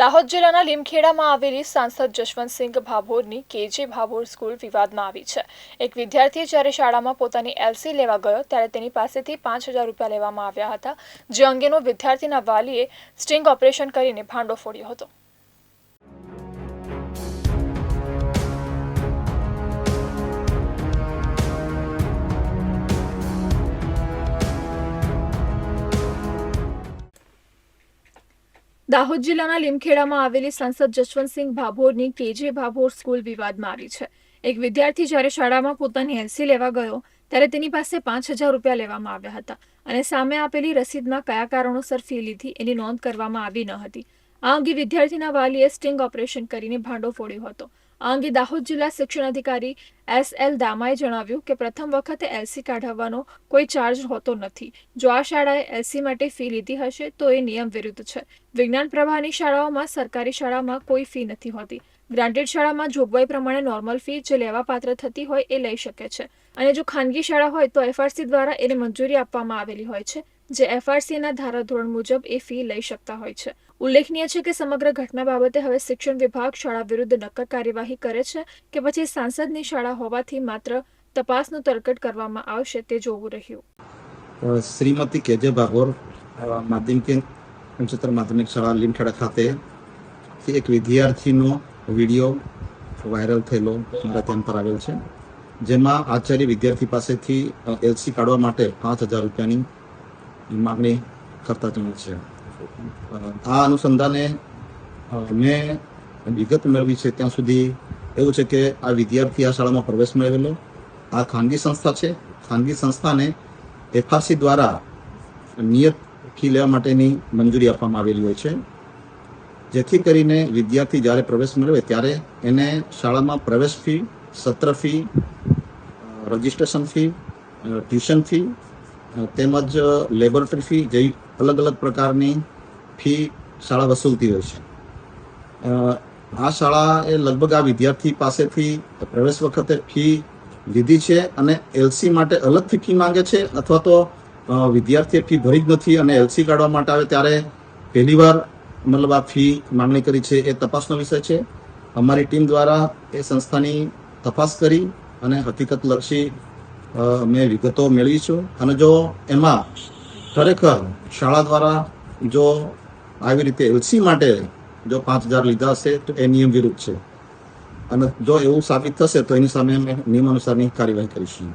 દાહોદ જિલ્લાના લીમખેડામાં આવેલી સાંસદ જશવંતસિંહ ભાભોરની કેજે ભાભોર સ્કૂલ વિવાદમાં આવી છે. એક વિદ્યાર્થી જ્યારે શાળામાં પોતાની એલસી લેવા ગયો, ત્યારે તેની પાસેથી પાંચ હજાર રૂપિયા લેવામાં આવ્યા હતા, જે અંગેનો વિદ્યાર્થીના વાલીએ સ્ટિંગ ઓપરેશન કરીને ભાંડો ફોડ્યો હતો. દાહોદ જિલ્લાના લીમખેડામાં આવેલી સંસદ જશવંતસિંહ ભાભોરની કેજે ભાભોર સ્કૂલ વિવાદમાં આવી છે. એક વિદ્યાર્થી જ્યારે શાળામાં પોતાની એલસી લેવા ગયો, ત્યારે તેની પાસે પાંચ હજાર રૂપિયા લેવામાં આવ્યા હતા અને સામે આપેલી રસીદમાં કયા કારણોસર ફી લીધી એની નોંધ કરવામાં આવી ન હતી. આ અંગે વિદ્યાર્થીના વાલીએ સ્ટિંગ ઓપરેશન કરીને ભાંડો ફોડ્યો હતો. આ અંગે દાહોદ જિલ્લા શિક્ષણ અધિકારી એસ એલ દામાએ જણાવ્યું કે પ્રથમ વખતે એલસી કાઢવવાનો કોઈ ચાર્જ હોતો નથી. જો આ શાળાએ એલસી માટે ફી લીધી હશે, તો એ નિયમ વિરુદ્ધ છે. વિજ્ઞાન પ્રવાહની શાળાઓમાં સરકારી શાળામાં કોઈ ફી નથી હોતી. ગ્રાન્ટેડ શાળામાં જોગવાઈ પ્રમાણે નોર્મલ ફી જે લેવાપાત્ર થતી હોય એ લઈ શકે છે. અને જો ખાનગી શાળા હોય તો એફઆરસી દ્વારા એને મંજૂરી આપવામાં આવેલી હોય છે, જે એફઆરસીના ધારાધોરણ મુજબ એ ફી લઈ શકતા હોય છે. ઉલ્લેખનીય છે કે સમગ્ર ઘટના બાબતે હવે શિક્ષણ વિભાગ શાળા વિરુદ્ધ નક્કર કાર્યવાહી કરે છે કે પછી સાંસદની શાળા હોવાથી માત્ર તપાસનું તરકટ કરવામાં આવશે તે જોવું રહ્યું. શ્રીમતી કેજે બાગોર માધ્યમિક ઉચ્ચતર માધ્યમિક શાળા લીમખેડા ખાતે એક વિદ્યાર્થીનો વીડિયો વાયરલ થયેલો મારા ધ્યાન પર આવેલ છે. જેમાં આચાર્ય વિદ્યાર્થી પાસેથી એલસી કાઢવા માટે પાંચ હજાર રૂપિયાની માગણી કરતા જણાય છે. આ અનુસંધાને મેં વિગત મેળવી છે ત્યાં સુધી એવું છે કે આ વિદ્યાર્થી આ શાળામાં પ્રવેશ મેળવેલો. આ ખાનગી સંસ્થા છે. ખાનગી સંસ્થાને એફઆરસી દ્વારા નિયત ફી લેવા માટેની મંજૂરી આપવામાં આવેલી હોય છે. જેથી કરીને વિદ્યાર્થી જ્યારે પ્રવેશ મેળવે ત્યારે એને શાળામાં પ્રવેશ ફી, સત્ર fee registration fee tuition fee તેમજ લેબોરેટરી ફી જેવી અલગ અલગ પ્રકારની ફી શાળા વસૂલતી હોય છે. આ શાળા એ લગભગ આ વિદ્યાર્થી પાસેથી પ્રવેશ વખતે ફી લીધી છે અને એલસી માટે અલગથી ફી માંગે છે અથવા તો વિદ્યાર્થીએ ફી ભરી જ નથી અને એલસી કાઢવા માટે આવે ત્યારે પહેલીવાર મતલબ આ ફી માંગણી કરી છે એ તપાસનો વિષય છે. અમારી ટીમ દ્વારા એ સંસ્થાની તપાસ કરી અને હકીકતલક્ષી લક્ષી મેં વિગતો મેળવીશું અને જો એમાં ખરેખર શાળા દ્વારા જો આવી રીતે એલસી માટે જો પાંચ હજાર લીધા હશે તો એ નિયમ વિરુદ્ધ છે. અને જો એવું સાબિત થશે તો એની સામે અમે નિયમ અનુસારની કાર્યવાહી કરીશું.